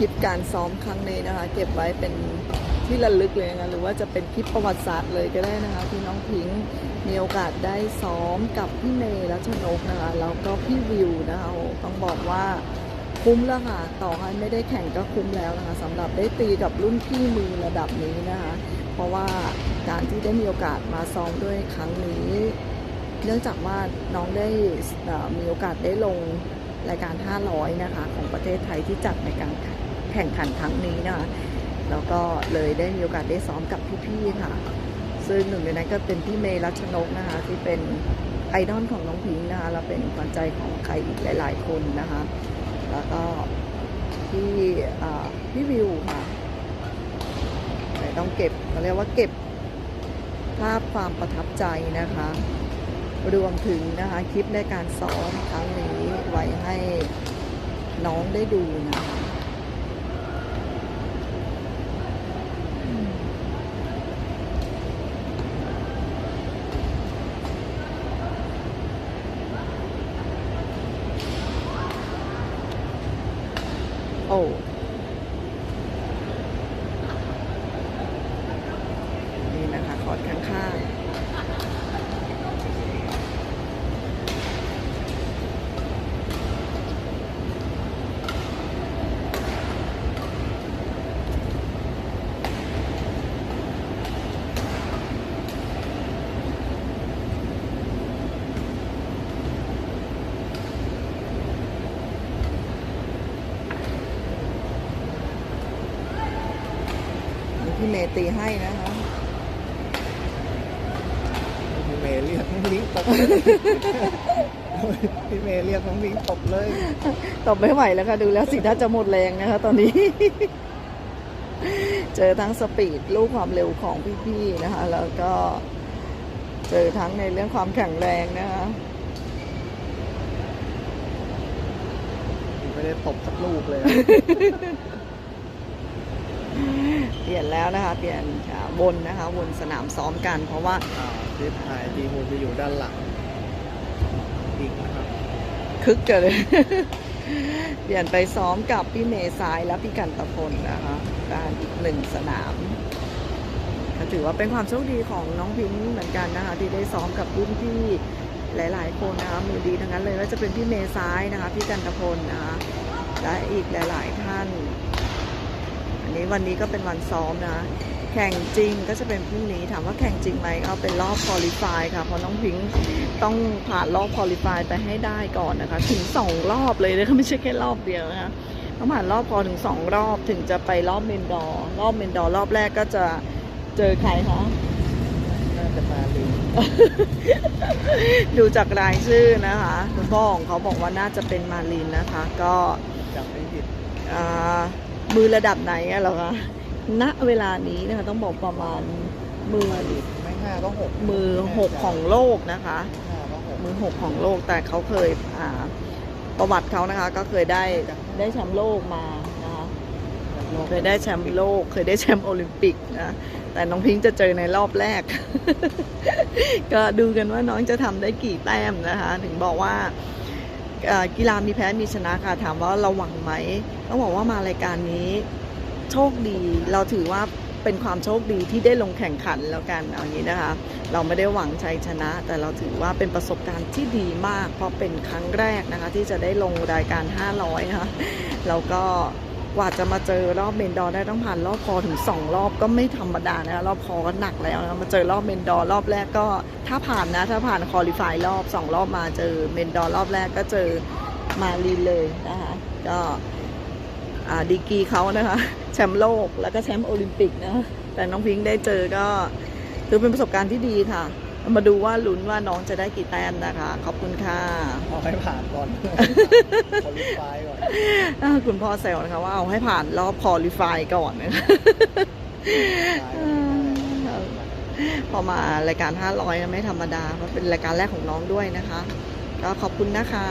ลิปการซ้อมครั้งนี้นะคะ เก็บไว้เป็นที่ระลึกเลยนะหรือว่าจะเป็นคลิปประวัติศาสตร์เลยก็ได้นะคะที่น้องพิงค์มีโอกาสได้ซ้อมกับพี่เมย์รัชนกนะคะแล้วก็พี่วิวนะคะต้องบอกว่าคุ้มแล้วค่ะต่อให้ไม่ได้แข่งก็คุ้มแล้วนะคะสำหรับได้ตีกับรุ่นพี่มือระดับนี้นะคะ เพราะว่าการที่ได้มีโอกาสมาซ้อมด้วยครั้งนี้ เนื่องจากว่าน้องได้มีโอกาสได้ลงรายการ 500 นะคะ ของประเทศไทยที่จัดในการแข่ง แข่งขันครั้งนี้นะคะแล้วก็เลยได้มีโอกาสได้ซ้อมกับพี่ๆค่ะ ซึ่งหนึ่งในนั้นก็เป็นพี่เมย์รัชนกนะคะ ที่เป็นไอดอลของน้องพิงนะคะแล้วเป็นขวัญใจของใครอีกหลาย ๆ คนนะคะ แล้วก็พี่พี่วิวค่ะต่ต้องเก็บเขาเรียกว่าเก็บภาพความประทับใจนะคะ รวมถึงนะคะคลิปในการซ้อมครั้งนี้ไว้ให้น้องได้ดูนะคะ โอ้นี่นะคะคอร์ดข้างๆ พี่เมย์ตีให้นะคะพี่เมย์เรียกน้องวิงตบเลยพี่เมย์เรียกน้องวิงตบเลยตอบไม่ไหวแล้วค่ะดูแล้วสิน่าจะหมดแรงนะคะ ตอนนี้ เจอทั้งสปีดลูกความเร็วของพี่ๆนะคะ แล้วก็เจอทั้งในเรื่องความแข็งแรงนะคะไม่ได้ตบสักลูกเลย เปลี่ยนแล้วนะคะ เปลี่ยนอ่าวนนะคะ วนสนามซ้อมกัน เพราะว่าอ่าทิศถ่ายดีมูลจะอยู่ด้านหลังอีกนะครับคึกเกินเลยเปลี่ยนไปซ้อมกับพี่เมย์ซ้ายและพี่กันตะพลนะคะการอีกหนึ่งสนามก็ถือว่าเป็นความโชคดีของน้องพิงค์เหมือนกันนะคะที่ได้ซ้อมกับรุ่นพี่หลาย ๆ คนนะคะมือดีทั้งนั้นเลยว่าจะเป็นพี่เมย์ซ้ายนะคะพี่กันตะพลนะคะและอีกหลาย ๆ ท่านอั นนี้วันนี้ก็เป็นวันซ้อมนะ แข่งจริงก็จะเป็นพรุ่งนี้ถามว่าแข่งจริงไหมเอาเป็นรอบคอลิฟายค่ะ เพราะน้องพิงค์ต้องผ่านรอบคอลิฟายไปให้ได้ก่อนนะคะ ถึงสองรอบเลยนะคะไม่ใช่แค่รอบเดียวนะคะต้องผ่านรอบคอถึงสองรอบถึงจะไปรอบเมนดอร์รอบเมนดอร์รอบแรกก็จะเจอใครคะน่าจะมาลิงดูจากรายชื่อนะคะคุณพ่อของเขาบอกว่าน่าจะเป็นมาลินนะคะ ก็จำไม่ผิดอ่า มือระดับไหนอะเหรอคะณเวลานี้นะคะต้องบอกประมาณมือมาลิงไม่ห้าก็หกมือหกของโลกนะคะห้าก็หกมือหกของโลกแต่เขาเคยอ่าประวัติเขานะคะ ก็เคยได้ได้แชมป์โลกมานะคะเคยได้แชมป์โลก เคยได้แชมป์โอลิมปิกนะแต่น้องพิงค์จะเจอในรอบแรก ก็ดูกันว่าน้องจะทำได้กี่แต้มนะคะ ถึงบอกว่าเอ่อ กีฬามีแพ้มีชนะค่ะ ถามว่าเราหวังไหมต้องบอกว่ามารายการนี้โชคดี เราถือว่าเป็นความโชคดีที่ได้ลงแข่งขันแล้วกันเอาอย่างนี้นะคะ เราไม่ได้หวังชัยชนะ แต่เราถือว่าเป็นประสบการณ์ที่ดีมาก เพราะเป็นครั้งแรกนะคะ ที่จะได้ลงรายการ 500 นะคะแล้วก็ กว่าจะมาเจอรอบเมนดอได้ต้องผ่านรอบคอถึง 2 รอบก็ไม่ธรรมดานะรอบคอก็หนักแล้วนะมาเจอรอบเมนดอร์รอบแรกก็ ถ้าผ่านนะถ้าผ่านคอลิฟายรอบ 2 รอบมาเจอเมนดอร์รอบแรกก็เจอมาลีนเลยนะคะก็ดีกีเขานะคะแชมป์โลกแล้วก็แชมป์โอลิมปิกนะแต่น้องพิงค์ได้เจอก็ถือเป็นประสบการณ์ที่ดีค่ะ มาดูว่าลุ้นว่าน้องจะได้กี่แต้มนะคะ ขอบคุณค่ะ เอาให้ผ่านก่อนคอลิฟายก่อนอ่าคุณพ่อแซวนะคะว่าเอาให้ผ่านรอบคอลิฟายก่อนนะคะพอมารายการ 500 ไม่ธรรมดาเพราะเป็นรายการแรกของน้องด้วยนะคะ ก็ขอบคุณนะคะ